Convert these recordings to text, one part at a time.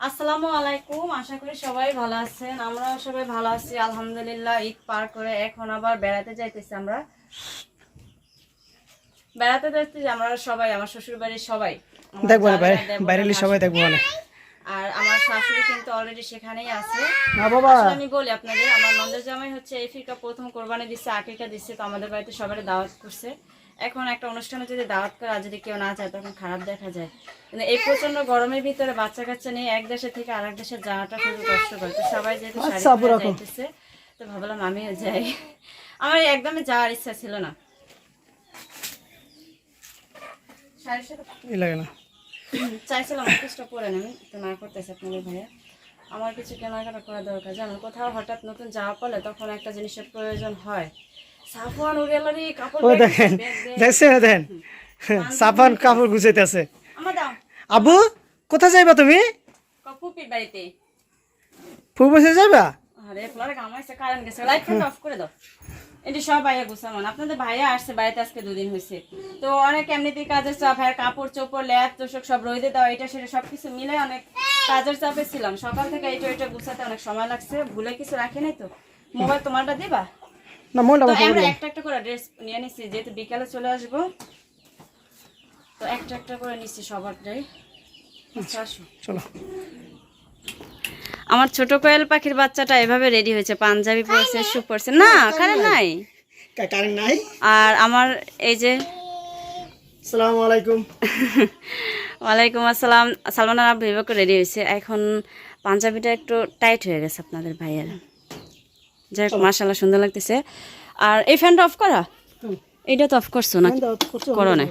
আসসালামু আলাইকুম আশা করি সবাই ভালো আছেন। আমরা সবাই ভালো আছি আলহামদুলিল্লাহ ঈদ পার করে এখন আবার বেড়াতে যাইতেছি আমরা। বেড়াতে যাইতেছি আমরা সবাই আমার শ্বশুর বাড়ির সবাই দেখব বাইরে বাইরেলি সবাই। দেখব আর আমার শাশুড়ি কিন্তু অলরেডি সেখানেই আছে। না বাবা। আমি বলি আপনাদের আমার নন্দের জামাই হচ্ছে এই ফিরকা প্রথম কোরবানি দিচ্ছে আকিকা দিচ্ছে তো আমাদের বাড়িতে সবাই দাওয়াত করছে। এখন একটা অনুষ্ঠানে যদি দাওয়াত করে আর যদি কেউ না যায় তখন খারাপ দেখা যায়। কিন্তু এই প্রচণ্ড গরমের ভিতরে বাচ্চা কাচ্চা নিয়ে এক দেশে থেকে আরেক দেশে যাওয়াটা খুবই কষ্টকর। তো সবাই যেহেতু আচ্ছা। যাইতেছে তো ভাবলাম আমিও যাই। আমার একদমই যাওয়ার ইচ্ছা ছিল না। শাড়ির সাথে ই লাগে না। চাইছিলাম কিছুটা পরে নেবেন তো না করতেছে আপনাদের ভাইয়া। আমার কিছু কেনাকাটা করা দরকার জানেন কোথাও হঠাৎ নতুন যাওয়া পড়লে তখন একটা জিনিসের প্রয়োজন হয়। ও দেখেন। দেখছেন দেখেন। সাফান কাপড় গুছাইতে আছে। দাও। আবু কোথায় যাইবা তুমি? যাইবা? আপনাদের ভাইয়া আসছে বাড়িতে আজকে দুদিন হয়েছে তো অনেক এমনিতেই কাজের চাপ ভাইয়ের কাপড় চোপড় ল্যাপ তোষক সব রোদে দেওয়া এটা সেটা সব কিছু মিলে অনেক কাজের চাপে ছিলাম। সকাল থেকে এটা এটা গুছাতে অনেক সময় লাগছে। ভুলে কিছু রাখি নাই তো? মোবাইল তোমারটা দিবা? না মনটা তো আমার একটা একটা করে ড্রেস নিয়ে নিচ্ছি যেহেতু বিকালে চলে আসব। তো একটা একটা করে নিচ্ছি সবারটাই আচ্ছা চলো। আমার ছোট কোয়েল পাখির বাচ্চাটা এভাবে রেডি হয়েছে পাঞ্জাবি পরেছে শু পরছে। না কারেন্ট নাই। কারেন্ট নাই? আর আমার এই যে আসসালামু আলাইকুম। ওয়ালাইকুম আসসালাম। সালমান ভিভাকে রেডি হয়েছে। এখন পাঞ্জাবিটা একটু টাইট হয়ে গেছে আপনাদের ভাইয়ের। যাই হোক মার্শাল্লাহ সুন্দর লাগতেছে। আর এই ফ্যানটা অফ করা? এইটা তো অফ করছ না করো না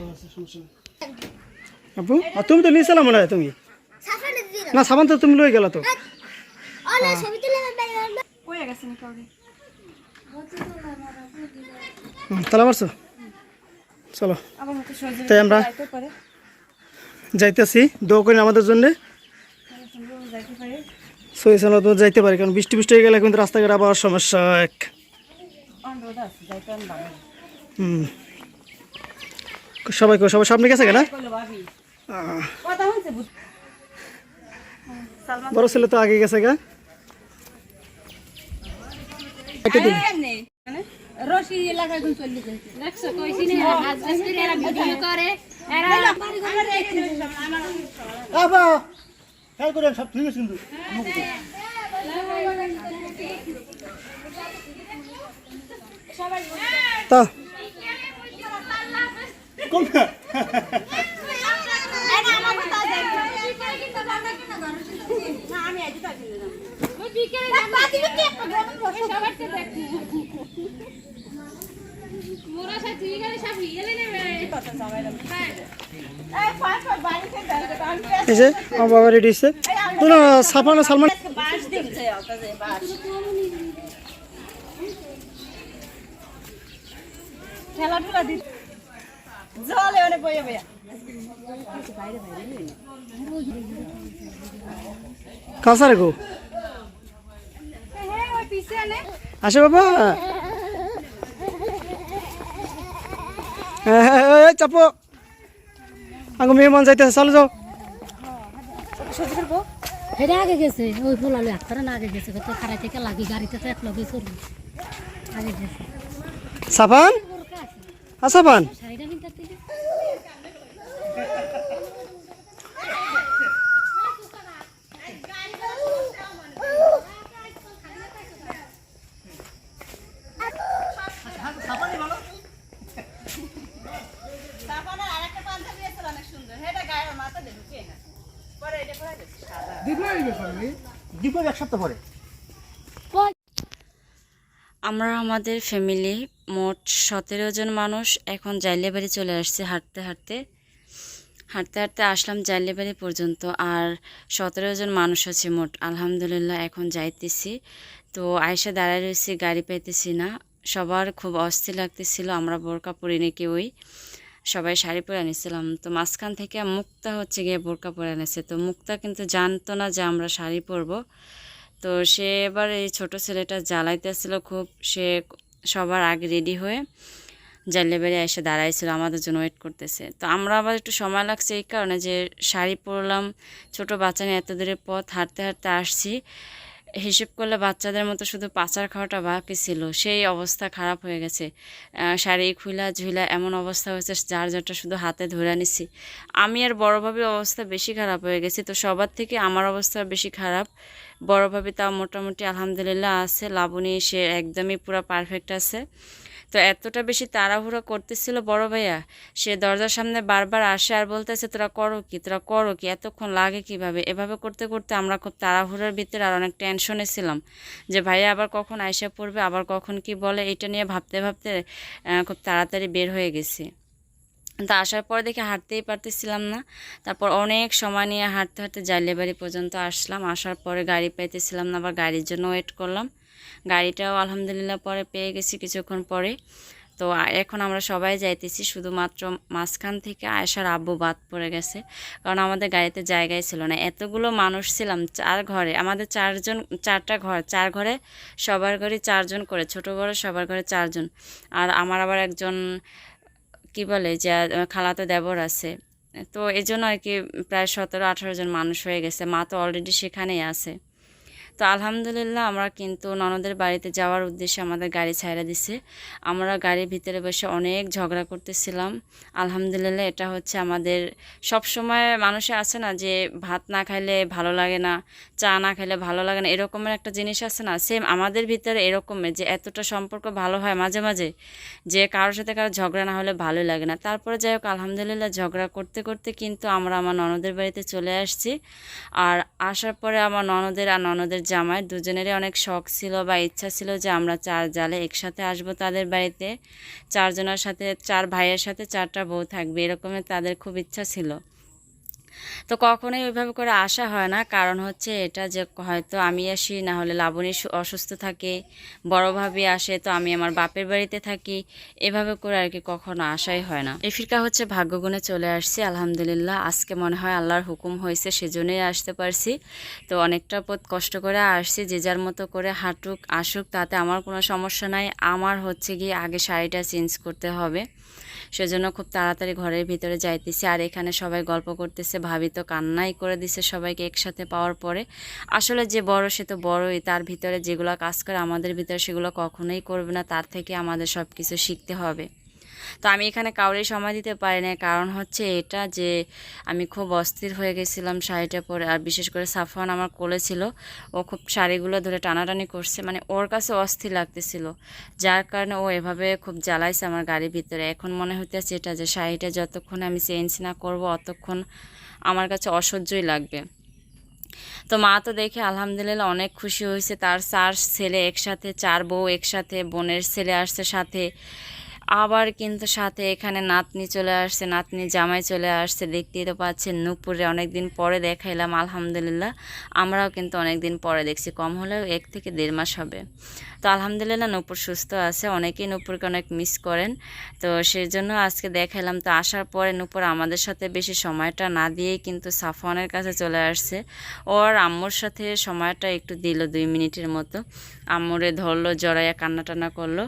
আপু আর তুমি তো নিয়েছিলাম মনে হয় তুমি। না সাবান তো তুমি লই গেলা তো। তালা মারছো? চলো। তাই আমরা যাইতেছি দোয়া করেন আমাদের জন্য। পারে সই সালাত যাইতে পারি কারণ বৃষ্টি বৃষ্টি হয়ে গেলে কিন্তু রাস্তাঘাট আবার সমস্যা এক। হুম। সবাই কো সবাই সামনে গেছে কেনা? বড় ছেলে তো আগে গেছে গা। রশি এলাকা এখন চল্লিশ দেখছ কইছি না হাজবেন্ড করে খেয়াল করেন সব ঠিক আছে কিন্তু। তা। কম গেলে সব ইয়েলে নেবে এই যে আমার বাবা রেডি হচ্ছে না সাফান সালমান দিচ্ছে খেলাধুলা দি জলে অনেক বইয়া বইয়া। কাঁচা গো। আসে বাবা হ্যাঁ, হ্যাঁ, হ্যাঁ, এই চাপো। আগে মেহমান যাইতেছে চলো যাও। এটা আগে গেছে ওই ফুলালে একবারে না আগে গেছে তো থেকে লাগি গাড়িতে তো এক লগে চলবে। আগে গেছে। সাফান? আ সাফান? শাড়িটা কিনতে থেকে সাবানের আরেকটা পাঞ্জাবি আছে অনেক সুন্দর হেটা গায়ের মাথা দে ঢুকিয়ে না পরে এটা পরে দে সাদা এক সপ্তাহ পরে? আমরা আমাদের ফ্যামিলি মোট সতেরো জন মানুষ এখন জাইলেবাড়ি চলে আসছে হাঁটতে হাঁটতে। হাঁটতে হাঁটতে আসলাম জাইলেবাড়ি পর্যন্ত আর সতেরো জন মানুষ আছে মোট। আলহামদুলিল্লাহ এখন যাইতেছি। তো আয়সা দাঁড়ায় রয়েছি, গাড়ি পাইতেছি না। সবার খুব অস্থির লাগতেছিল, আমরা বোরকা পরিনি কেউই। সবাই শাড়ি পরে আনিছিলাম তো মাঝখান থেকে মুক্তা হচ্ছে গিয়ে বোরকা পরে এনেছে। তো মুক্তা কিন্তু জানতো না যে আমরা শাড়ি পরবো। তো সে এবার এই ছোট ছেলেটা জ্বালাইতেছিল খুব। সে সবার আগে রেডি হয়ে জাল্লেবাড়ি এসে দাঁড়াইছিল, আমাদের জন্য ওয়েট করতেছে। তো আমরা আবার একটু সময় লাগছে এই কারণে যে শাড়ি পরলাম, ছোট বাচ্চা নিয়ে এত দূরের পথ, হাঁটতে হাঁটতে আসছি। হিসেব করলে বাচ্চাদের মতো শুধু পাচার খাওয়াটা বাকি ছিল। সেই অবস্থা খারাপ হয়ে গেছে। শাড়ি, খুইলা ঝুলা এমন অবস্থা হয়েছে যার যারটা শুধু হাতে ধরে নিছি। আমি আর বড় ভাবির অবস্থা বেশি খারাপ হয়ে গেছে। তো সবার থেকে আমার অবস্থা বেশি খারাপ। বড় ভাবি তাও মোটামুটি আলহামদুলিল্লাহ আছে, লাবণী সে একদমই পুরো পারফেক্ট আছে। তো এতটা বেশি তাড়াহুড়ো করতেছিল বড় ভাইয়া? সে দরজার সামনে বারবার আসে আর বলতেছে, তোরা করো কি? তোরা করো কি? এতক্ষণ লাগে কীভাবে? এভাবে করতে করতে আমরা খুব তাড়াহুড়োর ভিতরে আর অনেক টেনশনে ছিলাম যে ভাইয়া আবার কখন আইসা পড়বে, আবার কখন কি বলে, এটা নিয়ে ভাবতে ভাবতে খুব তাড়াতাড়ি বের হয়ে গেছি। তা আসার পরে দেখে হাঁটতেই পারতেছিলাম না। তারপর অনেক সময় নিয়ে হাঁটতে হাঁটতে জাইলেবাড়ি পর্যন্ত আসলাম। আসার পরে গাড়ি পাইতেছিলাম না, আবার গাড়ির জন্য ওয়েট করলাম। গাড়িটাও আলহামদুলিল্লাহ পরে পেয়ে গেছি কিছুক্ষণ পরে। তো এখন আমরা সবাই যাইতেছি, শুধুমাত্র মাঝখান থেকে আয়সার আব্বু বাদ পড়ে গেছে। কারণ আমাদের গাড়িতে জায়গায় ছিল না। এতগুলো মানুষ ছিলাম চার ঘরে। আমাদের চারজন, চারটা ঘর, চার ঘরে সবার ঘরে চারজন করে, ছোট ঘরে সবার ঘরে চারজন। আর আমার আবার একজন, কি বলে, যে খালাতো দেবর আছে। তো এই জন্য আর কি প্রায় সতেরো আঠারো জন মানুষ হয়ে গেছে। মা তো অলরেডি সেখানেই আছে। তো আলহামদুলিল্লাহ আমরা কিন্তু ননদের বাড়িতে যাওয়ার উদ্দেশ্যে আমাদের গাড়ি ছাইড়া দিছে। আমরা গাড়ির ভিতরে বসে অনেক ঝগড়া করতেছিলাম। আলহামদুলিল্লাহ এটা হচ্ছে আমাদের সব সময় মানুষে আছে না যে ভাত না খাইলে ভালো লাগে না, চা না খাইলে ভালো লাগে না, এরকমের একটা জিনিস আছে না। সেম আমাদের ভিতরে এরকমের যে এতটা সম্পর্ক ভালো হয় মাঝে মাঝে যে কারোর সাথে কারও ঝগড়া না হলে ভালোই লাগে না। তারপরে যাই হোক, আলহামদুলিল্লাহ ঝগড়া করতে করতে কিন্তু আমরা আমার ননদের বাড়িতে চলে আসছি। আর আসার পরে আমার ননদের আর ননদের জামাই দুজনেরই অনেক শখ ছিল বা ইচ্ছা ছিল যে আমরা চার জালে একসাথে আসব তাদের বাড়িতে। চারজনের সাথে, চার ভাইয়ের সাথে চারটা বউ থাকবে এরকমের তাদের খুব ইচ্ছা ছিল। তো কখনোই ওইভাবে করে আসা হয় না। কারণ হচ্ছে এটা যে হয়তো আমি আসি, না হলে লাবণী অসুস্থ থাকে, বড় ভাবি আসে, তো আমি আমার বাপের বাড়িতে থাকি, এভাবে করে আর কি কখনো আসাই হয় না। ফিরকা হচ্ছে ভাগ্যগুণে চলে আসছি, আলহামদুলিল্লাহ। আজকে মনে হয় আল্লাহর হুকুম হয়েছে, সেজন্যই আসতে পারছি। তো অনেকটা পথ কষ্ট করে আসছি, যে যার মতো করে হাঁটুক, আসুক, তাতে আমার কোনো সমস্যা নাই। আমার হচ্ছে গিয়ে আগে শাড়িটা চেঞ্জ করতে হবে। সেজন্য খুব তাড়াতাড়ি ঘরের ভিতরে যাইতেছি। আর এখানে সবাই গল্প করতেছে ভাবি তো কান্নাই করে দিছে সবাইকে একসাথে পাওয়ার পরে। আসলে যে বড়, সে তো বড়ই। তার ভিতরে যেগুলো কাজ করে, আমাদের ভিতরে সেগুলো কখনোই করবে না। তার থেকে আমাদের সব কিছু শিখতে হবে। তো আমি এখানে কাউরে সময় দিতে পারি না কারণ হচ্ছে এটা যে আমি খুব অস্থির হয়ে গেছিলাম শাড়িটা পরে। আর বিশেষ করে সাফওয়ান আমার কোলে ছিল। ও খুব শাড়িগুলো ধরে টানাটানি করছে। মানে ওর কাছে অস্থির লাগতেছিল। যার কারণে ও এভাবে খুব জ্বালাইছে আমার গাড়ির ভিতরে। এখন মনে হইতেছে এটা যে শাড়িটা যতক্ষণ আমি চেঞ্জ না করব, অতক্ষণ আমার কাছে অসহ্যই লাগবে। তো মা তো দেখে আলহামদুলিল্লাহ অনেক খুশি হয়েছে। তার চার ছেলে একসাথে, চার বউ একসাথে, বোনের ছেলে আসছে সাথে। আবার কিন্তু সাথে এখানে নাতনি চলে আসছে, নাতনি জামাই চলে আসছে। দেখতেই তো পাচ্ছেন নূপুরে অনেক দিন পরে দেখাইলাম, আলহামদুলিল্লাহ। আমরাও কিন্তু অনেক দিন পরে দেখছি, কম হলেও এক থেকে দেড় মাস হবে। তো আলহামদুলিল্লাহ নূপুর সুস্থ আছে। অনেকেই নূপুরকে অনেক মিস করেন। তো সেই জন্য আজকে দেখাইলাম। তো আসার পরে নূপুর আমাদের সাথে বেশি সময়টা না দিয়েই কিন্তু সাফওয়ানের কাছে চলে আসছে। ওর আম্মুর সাথে সময়টা একটু দিল দুই মিনিটের মতো। আম্মুরে ধরলো, জড়াইয়া কান্না টান্না করল।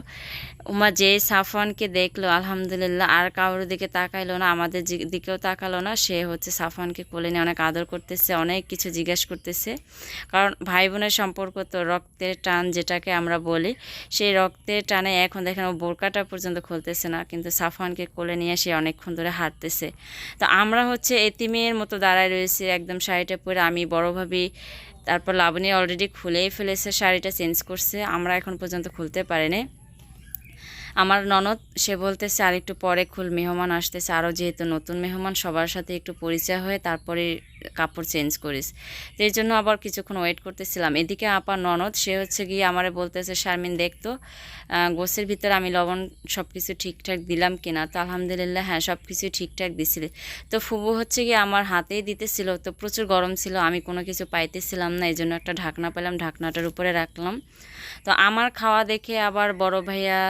উমা যে সাফওয়ানকে দেখল, আলহামদুলিল্লাহ, আর কারোর দিকে তাকাইলো না, আমাদের দিকেও তাকালো না। সে হচ্ছে সাফওয়ানকে কোলে নিয়ে অনেক আদর করতেছে, অনেক কিছু জিজ্ঞেস করতেছে। কারণ ভাই বোনের সম্পর্ক তো রক্তের টান যেটাকে আমরা বলি, সেই রক্তের টানে এখন দেখেন ও বোরকাটা পর্যন্ত খুলতেছে না, কিন্তু সাফওয়ানকে কোলে নিয়ে সে অনেকক্ষণ ধরে হাঁটতেছে। তো আমরা হচ্ছে এতিমের মতো দাঁড়ায় রয়েছি, একদম শাড়িটা পরে আমি বড়োভাবে তারপর লাবণী অলরেডি খুলেই ফেলেছে, শাড়িটা চেঞ্জ করছে, আমরা এখন পর্যন্ত খুলতে পারিনি। আমার ননদ, সে বলতেছে, আর একটু পরে খুল, মেহমান আসতেছে। আরও যেহেতু নতুন মেহমান, সবার সাথে একটু পরিচয় হয়ে তারপরে কাপড় চেঞ্জ করিস। তো এই জন্য আবার কিছুক্ষণ ওয়েট করতেছিলাম। এদিকে আপা ননদ, সে হচ্ছে গিয়ে আমারে বলতেছে, শারমিন দেখতো গোসের ভিতরে আমি লবণ সব কিছু ঠিকঠাক দিলাম কিনা? তো আলহামদুলিল্লাহ হ্যাঁ সব কিছু ঠিকঠাক দিছিলে। তো ফুবু হচ্ছে গিয়ে আমার হাতেই দিতেছিল। তো প্রচুর গরম ছিল, আমি কোনো কিছু পাইতেছিলাম না এই জন্য একটা ঢাকনা পেলাম, ঢাকনাটার উপরে রাখলাম। তো আমার খাওয়া দেখে আবার বড় ভাইয়া,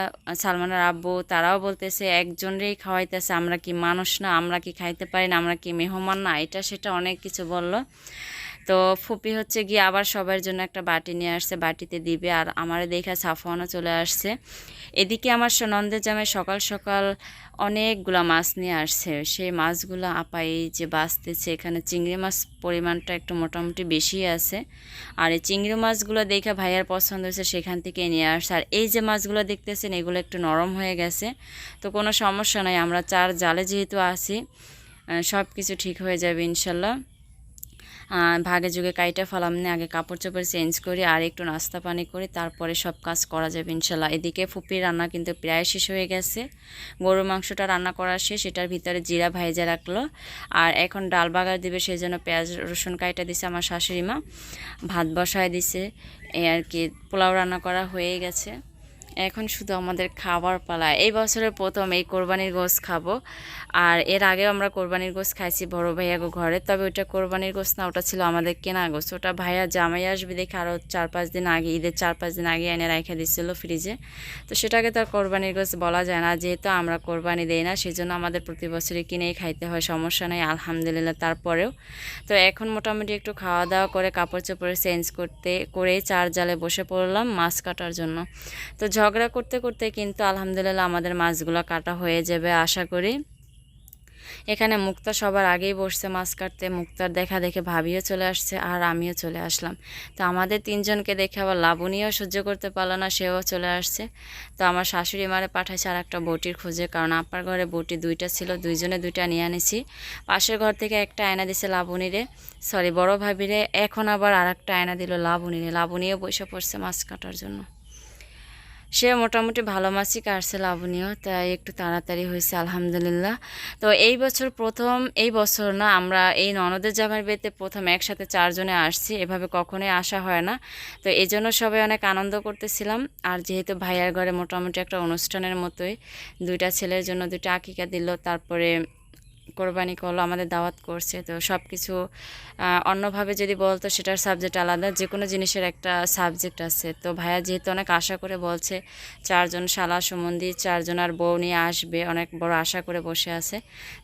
সালমানের আব্বু তারাও বলতেছে, একজনেরই খাওয়াইতেছে, আমরা কি মানুষ না? আমরা কি খাইতে পারি না? আমরা কি মেহমান না? এটা সেটা অনেক কিছু বলল। তো ফুপি হচ্ছে গিয়ে আবার সবার জন্য একটা বাটি নিয়ে আসছে, বাটিতে দিবে আর আমারে দেখা সাফওয়ানও চলে আসছে। এদিকে আমার নন্দের জামাই সকাল সকাল অনেকগুলা মাছ নিয়ে আসছে। সেই মাছগুলো আপাই যে বাঁচতেছে, এখানে চিংড়ি মাছ পরিমাণটা একটু মোটামুটি বেশি আছে। আর এই চিংড়ি মাছগুলো দেখে ভাইয়ার পছন্দ হয়েছে, সেখান থেকে নিয়ে আসছে। আর এই যে মাছগুলো দেখতেছেন, এগুলো একটু নরম হয়ে গেছে। তো কোনো সমস্যা নাই, আমরা চার জালে যেহেতু আছি সব কিছু ঠিক হয়ে যাবে ইনশাল্লাহ। ভাগে যুগে কাইটা ফেলাম না আগে কাপড় চোপড় চেঞ্জ করি, আর একটু নাস্তা পানি করি, তারপরে সব কাজ করা যাবে ইনশাল্লাহ। এদিকে ফুপির রান্না কিন্তু প্রায় শেষ হয়ে গেছে। গরুর মাংসটা রান্না করা শেষ, এটার ভিতরে জিরা ভাইজা রাখল। আর এখন ডাল বাগার দিবে, সেই জন্য পেঁয়াজ, রসুন কাইটা দিছে আমার শাশুড়ি মা। ভাত বসায় দিছে আর কি, পোলাও রান্না করা হয়ে গেছে। এখন শুধু আমাদের খাবার পালা। এই বছরের প্রথম এই কোরবানির গোস খাব। আর এর আগেও আমরা কোরবানির গোস খাইছি বড় ভাইয়া গো ঘরে। তবে ওটা কোরবানির গোস না, ওটা ছিল আমাদের কেনা গোস ওটা ভাইয়া জামাই আসবে দেখে আরও চার পাঁচ দিন আগে, ঈদের চার পাঁচ দিন আগে এনে রেখে দিচ্ছিল ফ্রিজে। তো সেটাকে তো আর কোরবানির গোস বলা যায় না। যেহেতু আমরা কোরবানি দেই না সেই জন্য আমাদের প্রতি বছরই কিনেই খাইতে হয়, সমস্যা নেই, আলহামদুলিল্লাহ তারপরেও। তো এখন মোটামুটি একটু খাওয়া দাওয়া করে কাপড় চোপড় চেঞ্জ করতে করে চার জালে বসে পড়লাম মাছ কাটার জন্য। তো ঝগড়া করতে করতে কিন্তু আলহামদুলিল্লাহ আমাদের মাছগুলো কাটা হয়ে যাবে, আশা করি। এখানে মুক্তা সবার আগেই বসছে মাছ কাটতে। মুক্তার দেখা দেখে ভাবিও চলে আসছে আর আমিও চলে আসলাম। তো আমাদের তিনজনকে দেখে আবার লাবণীও সহ্য করতে পারল না, সেও চলে আসছে। তো আমার শাশুড়ি মারে পাঠাইছে আর একটা বটির খুঁজে, কারণ আপার ঘরে বটি দুইটা ছিল, দুইজনে দুইটা নিয়ে আনেছি। পাশের ঘর থেকে একটা আয়না দিছে লাবণীরে। সরি বড় ভাবিরে, এখন আবার আর একটা আয়না দিল লাবণীরে। লাবণীও বসে পড়ছে মাছ কাটার জন্য। সে মোটামুটি ভালো মাছই কাটছে লাবণীয়, তাই একটু তাড়াতাড়ি হয়েছে, আলহামদুলিল্লাহ। তো এই বছর প্রথম, এই বছর না, আমরা এই ননদের জামাইয়ের বিয়েতে প্রথম একসাথে চারজনে আসছি, এভাবে কখনোই আসা হয় না। তো এই জন্য সবাই অনেক আনন্দ করতেছিলাম। আর যেহেতু ভাইয়ার ঘরে মোটামুটি একটা অনুষ্ঠানের মতোই, দুইটা ছেলের জন্য দুইটা আকিকা দিল, তারপরে কোরবানি করল, আমাদের দাওয়াত করছে। তো সব কিছু অন্যভাবে যদি বলতো সেটার সাবজেক্ট আলাদা যে কোনো জিনিসের একটা সাবজেক্ট আছে। তো ভাইয়া যেহেতু অনেক আশা করে বলছে, চারজন শালা সম্বন্ধী চারজন আর বউ নিয়ে আসবে, অনেক বড় আশা করে বসে আছে।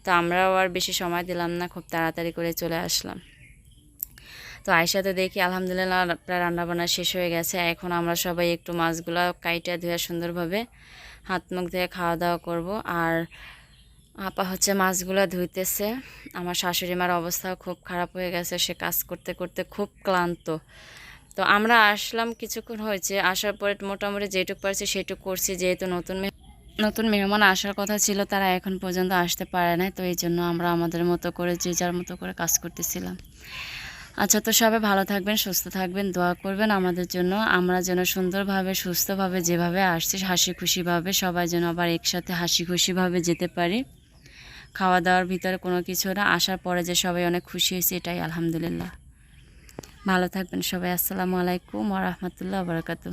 তো আমরাও আর বেশি সময় দিলাম না, খুব তাড়াতাড়ি করে চলে আসলাম। তো আয়সা তো দেখি আলহামদুলিল্লাহ প্রায় রান্নাবান্না শেষ হয়ে গেছে। এখন আমরা সবাই একটু মাছগুলো কাইটা ধুয়ে সুন্দরভাবে হাত মুখ ধুয়ে খাওয়া দাওয়া করব। আর আপা হচ্ছে মাছগুলো ধুইতেছে। আমার শাশুড়ি মার অবস্থাও খুব খারাপ হয়ে গেছে, সে কাজ করতে করতে খুব ক্লান্ত। তো আমরা আসলাম কিছুক্ষণ হয়েছে, আসার পরে মোটামুটি যেটুকু পারছি সেটুকু করছি, যেহেতু নতুন নতুন মেহমান আসার কথা ছিল, তারা এখন পর্যন্ত আসতে পারে না তো এই জন্য আমরা আমাদের মতো করে, যে যার মতো করে কাজ করতেছিলাম। আচ্ছা তো সবাই ভালো থাকবেন, সুস্থ থাকবেন, দোয়া করবেন আমাদের জন্য। আমরা যেন সুন্দরভাবে, সুস্থভাবে যেভাবে আসছি, হাসি খুশিভাবে, সবাই যেন আবার একসাথে হাসি খুশিভাবে যেতে পারি। খাওয়া দাওয়ার ভিতরে কোনো কিছু না। আসার পরে যে সবাই অনেক খুশি হয়েছে, এটাই আলহামদুলিল্লাহ। ভালো থাকবেন সবাই। আসসালামু আলাইকুম ও রাহমাতুল্লাহ বারাকাতু